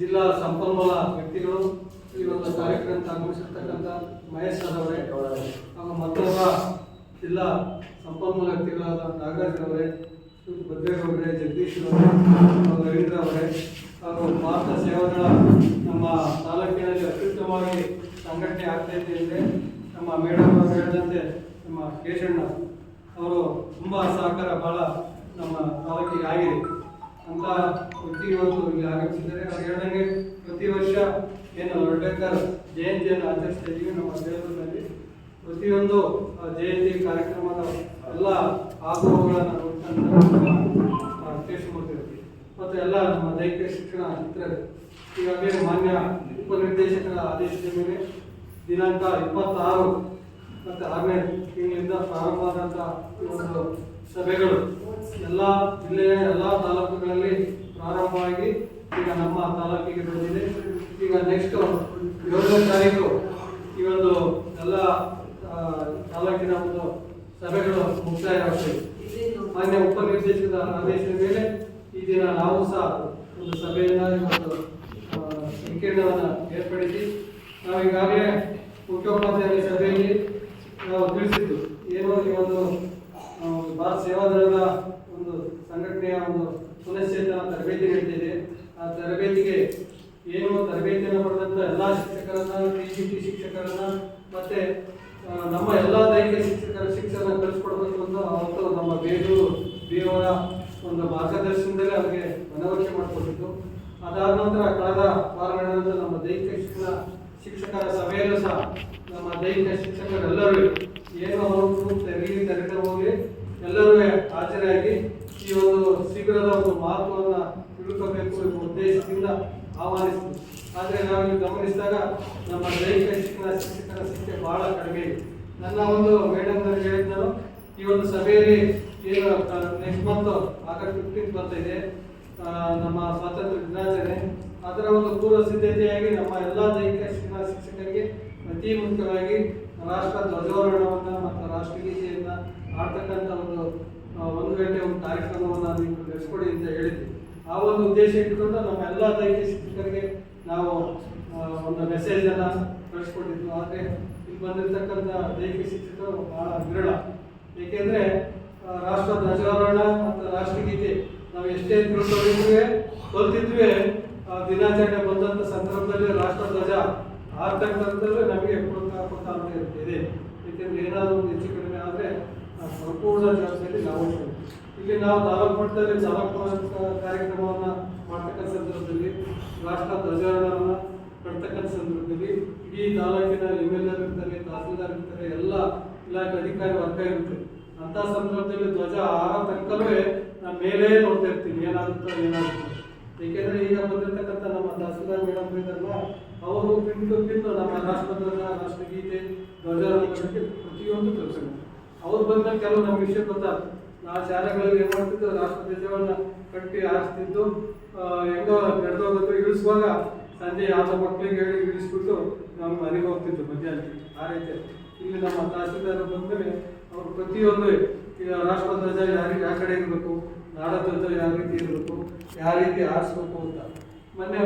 ಜಿಲ್ಲಾ ಸಂಪನ್ಮೂಲ ವ್ಯಕ್ತಿಗಳು ಈ ಒಂದು ಕಾರ್ಯಕ್ರಮಕ್ಕೆ ಆಗಮಿಸಿರ್ತಕ್ಕಂಥ ಮಹೇಶ್ ಅವರೇ ಹಾಗೂ ಮತ್ತೊಬ್ಬ ಜಿಲ್ಲಾ ಸಂಪನ್ಮೂಲ ವ್ಯಕ್ತಿಗಳಾದ ನಾಗರಾಜ್ ಅವರೇ, ಭದ್ರೇಗೌಡರೇ, ಜಗದೀಶ್ ಅವರೇ ರವೀಂದ್ರ ಅವರೇ, ಹಾಗೂ ಭಾರತ ಸೇವಾದಳ ನಮ್ಮ ತಾಲೂಕಿನಲ್ಲಿ ಅತ್ಯುತ್ತಮವಾಗಿ ಸಂಘಟನೆ ಆಗ್ತಾ ಇದೆ ಅಂದರೆ ನಮ್ಮ ಮೇಡಮ್ ಅವರು ಹೇಳಿದಂತೆ ನಮ್ಮ ಕೇಶಣ್ಣ ಅವರು ತುಂಬ ಸಹಕಾರ ಭಾಳ ನಮ್ಮ ತಾಲೂಕಿಗೆ ಆಗಿದೆ. ಅಂತ ಪ್ರತಿ ಇವತ್ತು ಇಲ್ಲಿ ಆಗಮಿಸಿದ್ದಾರೆ ಅವ್ರು ಹೇಳ್ದಂಗೆ ಪ್ರತಿ ವರ್ಷ ಏನು ಅಂಬೇಡ್ಕರ್ ಜಯಂತಿಯನ್ನು ಆಚರಿಸ್ತಾ ಇದ್ದೀವಿ ನಮ್ಮ ದೇವರಲ್ಲಿ ಪ್ರತಿಯೊಂದು ಜಯಂತಿ ಕಾರ್ಯಕ್ರಮದ ಎಲ್ಲ ಆಗುವಗಳನ್ನು ಮಾಡ್ತೀವಿ ಮತ್ತು ಎಲ್ಲ ನಮ್ಮ ದೈಹಿಕ ಶಿಕ್ಷಣ ಇತರೆ ಈಗಾಗಲೇ ಮಾನ್ಯ ಉಪನಿರ್ದೇಶಕರ ಆದೇಶದ ಮೇಲೆ ದಿನಾಂಕ ಇಪ್ಪತ್ತಾರು, ಮತ್ತು ಆರನೇ ತಿಂಗಳಿಂದ ಪ್ರಾರಂಭ ಆದಂಥ ಒಂದು ಸಭೆಗಳು ಎಲ್ಲ ಜಿಲ್ಲೆಯ ಎಲ್ಲ ತಾಲೂಕುಗಳಲ್ಲಿ ಪ್ರಾರಂಭವಾಗಿ ಈಗ ನಮ್ಮ ತಾಲೂಕಿಗೆ ಬಂದಿದೆ. ಈಗ ನೆಕ್ಸ್ಟ್ ಏಳನೇ ತಾರೀಕು ಈ ಒಂದು ಎಲ್ಲ ತಾಲೂಕಿನ ಒಂದು ಸಭೆಗಳು ಮುಕ್ತಾಯ ಆಗ್ತವೆ. ಮಾನ್ಯ ಉಪನಿರ್ದೇಶಕರ ಆದೇಶದ ಮೇಲೆ ಈ ದಿನ ನಾವು ಸಹ ಒಂದು ಸಭೆಯನ್ನು ಒಂದು ಸಂಕೀರ್ಣವನ್ನು ಏರ್ಪಡಿಸಿ ನಾವು ಈಗಾಗಲೇ ಮುಖ್ಯೋಪಾಧ್ಯಾಯ ಸಭೆಯಲ್ಲಿ ನಾವು ತಿಳಿಸಿದ್ದು, ಏನೋ ಈ ಒಂದು ಭಾರತ ಸೇವಾದಳದ ಒಂದು ಸಂಘಟನೆಯ ಒಂದು ಪುನಶ್ಚೇತನ ತರಬೇತಿ ನಡೀತಿದೆ ಆ ತರಬೇತಿಗೆ ಏನು ತರಬೇತಿಯನ್ನು ಪಡೆದಂತ ಎಲ್ಲ ಶಿಕ್ಷಕರನ್ನ ಪಿ ಜಿ ಟಿ ಶಿಕ್ಷಕರನ್ನ, ಮತ್ತೆ ನಮ್ಮ ಎಲ್ಲ ದೈಹಿಕ ಶಿಕ್ಷಕರ ಶಿಕ್ಷಣ ಕಲಿಸ್ಕೊಡ್ಬೇಕು ಅಂತ ನಮ್ಮ ಬೇಗೂರು ಬೇವರ ಒಂದು ಮಾರ್ಗದರ್ಶನದಲ್ಲಿ ಅವರಿಗೆ ಮನವರಿಕೆ ಮಾಡಿಕೊಟ್ಟಿತ್ತು ಅದಾದ ನಂತರ ಕಳೆದ ವಾರ ನಮ್ಮ ದೈಹಿಕ ಶಿಕ್ಷಣ ಶಿಕ್ಷಕರ ಸಭೆಯಲ್ಲೂ ಸಹ ನಮ್ಮ ದೈಹಿಕ ಶಿಕ್ಷಕರೆಲ್ಲರೂ ಏನು ಅವರು ತೆರಿಗೆ ತೆರೆದ ಹೋಗಿ ಎಲ್ಲರೂ ಹಾಜರಾಗಿ ಈ ಒಂದು ಶೀಘ್ರದ ಒಂದು ಮಹತ್ವವನ್ನು ತಿಳ್ಕೋಬೇಕು ಎಂಬ ಉದ್ದೇಶದಿಂದ ಆಹ್ವಾನಿಸಿತು ಆದರೆ ನಾವು ಗಮನಿಸಿದಾಗ ನಮ್ಮ ದೈಹಿಕ ಶಿಕ್ಷಣ, ಶಿಕ್ಷಕರ ಸಂಖ್ಯೆ ಬಹಳ ಕಡಿಮೆ ಇದೆ. ನನ್ನ ಒಂದು ಮೇಡಮ್ ಹೇಳಿದ್ದರು ಈ ಒಂದು ಸಭೆಯಲ್ಲಿ ಏನು ನೆಕ್ಸ್ಟ್ ಮಂತ್ ಆಗಸ್ಟ್ ಫಿಫ್ಟೀನ್ ಬರ್ತಾ ನಮ್ಮ ಸ್ವಾತಂತ್ರ್ಯ ದಿನಾಚರಣೆ. ಅದರ ಒಂದು ಪೂರ್ವ ಸಿದ್ಧತೆಯಾಗಿ ನಮ್ಮ ಎಲ್ಲ ದೈಹಿಕ ಶಿಕ್ಷಣ ಶಿಕ್ಷಕರಿಗೆ ಅತಿ ಮುಖ್ಯವಾಗಿ ರಾಷ್ಟ್ರ ಧ್ವಜಾರೋಹಣವನ್ನು ಮತ್ತು ರಾಷ್ಟ್ರಗೀತೆಯನ್ನ ಆಡ್ತಕ್ಕಂಥ ಒಂದು ಒಂದು ಗಂಟೆ ಒಂದು ಕಾರ್ಯಕ್ರಮವನ್ನು ನೀವು ನಡೆಸ್ಕೊಡಿ ಅಂತ ಹೇಳಿದ್ವಿ ಆ ಒಂದು ಉದ್ದೇಶ ಇಟ್ಕೊಂಡು ನಮ್ಮ ಎಲ್ಲ ದೈಹಿಕ ಶಿಕ್ಷಕರಿಗೆ ನಾವು ಒಂದು ಮೆಸೇಜ್ ಅನ್ನ ಆದರೆ ಇಲ್ಲಿ ಬಂದಿರತಕ್ಕಂಥ ದೈಹಿಕ ಶಿಕ್ಷಕರು ಬಹಳ ವಿರಳ. ಏಕೆಂದರೆ ರಾಷ್ಟ್ರ ಧ್ವಜಾರೋಹಣ ಮತ್ತು ರಾಷ್ಟ್ರಗೀತೆ ನಾವು ಎಷ್ಟೇ ತಿಳ್ಕೊಂಡಿದ್ವಿ ಕಲ್ತಿದ್ವಿ ದಿನಾಚರಣೆ ಬಂದಂಥ ಸಂದರ್ಭದಲ್ಲಿ ರಾಷ್ಟ್ರ ಧ್ವಜ ಆರ್ತಕ್ಕಂಥದ್ದು ನಮಗೆ ಪ್ರೋತ್ಸಾಹ ಅಂತ ಇರ್ತಿದೆ ಏಕೆಂದರೆ ಏನಾದರೂ ಹೆಚ್ಚು ಕಡಿಮೆ ಆದರೆ ಸಂಪೂರ್ಣ ಜವಾಬ್ದಾರಿ ನಾವು ಇಲ್ಲಿ ನಾವು ತಾಲೂಕು ಮಟ್ಟದಲ್ಲಿ ತಾಲೂಕು ಕಾರ್ಯಕ್ರಮವನ್ನು ಮಾಡ್ತಕ್ಕಂಥ ಸಂದರ್ಭದಲ್ಲಿ ರಾಷ್ಟ್ರ ಧ್ವಜಾರೋಹಣ ಕಟ್ತಕ್ಕಂಥ ಸಂದರ್ಭದಲ್ಲಿ ಇಡೀ ತಾಲೂಕಿನ ಎಂ ಎಲ್ ಇರ್ತಾರೆ, ತಹಸೀಲ್ದಾರ್ ಇರ್ತಾರೆ, ಎಲ್ಲ ಇಲಾಖೆ ಅಧಿಕಾರಿ ವರ್ಗ ಇರುತ್ತೆ. ಅಂಥ ಸಂದರ್ಭದಲ್ಲಿ ಧ್ವಜ ಆರ ತನಕವೇ ನಾನು ಮೇಲೆ ನೋಡ್ತಾ ಇರ್ತೀನಿ, ಏನಾಗುತ್ತೋ ಏನಾಗುತ್ತೋ. ಏಕೆಂದರೆ ಈಗ ಬಂದಿರತಕ್ಕಂಥ ನಮ್ಮ ತಹಸೀಲ್ದಾರ್ ಮೇಡಮ್ ಇದ್ದಾರಲ್ಲ ಅವರು ಪಿನ್ ಟು ಪಿನ್ ನಮ್ಮ ರಾಷ್ಟ್ರಧ್ವಜ ರಾಷ್ಟ್ರಗೀತೆ ಬಗ್ಗೆ ಪ್ರತಿಯೊಂದು ಕೆಲಸ ಅವ್ರು ಬಂದ ಕೆಲವು ನಮ್ಮ ವಿಷಯ ಗೊತ್ತಾಗ್ತದೆ ನಾವು ಶಾಲೆಗಳಲ್ಲಿ ಏನ್ ಮಾಡ್ತಿದ್ದು ರಾಷ್ಟ್ರ ಧ್ವಜವನ್ನ ಕಟ್ಟಿ ಹಾರಿಸ್ತಿದ್ದು ಹೆಂಗೋ ನಡೆದೋಗುತ್ತೆ ಇಳಿಸುವಾಗ ಸಂಜೆ ಯಾವ ಮಕ್ಕಳಿಗೆ ಹೇಳಿ ಇಳಿಸ್ಬಿಟ್ಟು ನಾವು ಮನೆಗೆ ಹೋಗ್ತಿದ್ದು ಮಧ್ಯಾಹ್ನ ಆ ರೀತಿ. ಇಲ್ಲಿ ನಮ್ಮ ತಹಸೀಲ್ದಾರ್ ಮೇಲೆ ಅವರು ಪ್ರತಿಯೊಂದು ರಾಷ್ಟ್ರ ಧ್ವಜ ಯಾರಿಗೆ ಯಾವ ಕಡೆ ಇರಬೇಕು? ನಾಡ ಧ್ವಜ ಯಾವ ರೀತಿ ಇರಬೇಕು? ಯಾವ ರೀತಿ ಹಾರಿಸ್ಬೇಕು ಅಂತ. ಮೊನ್ನೆ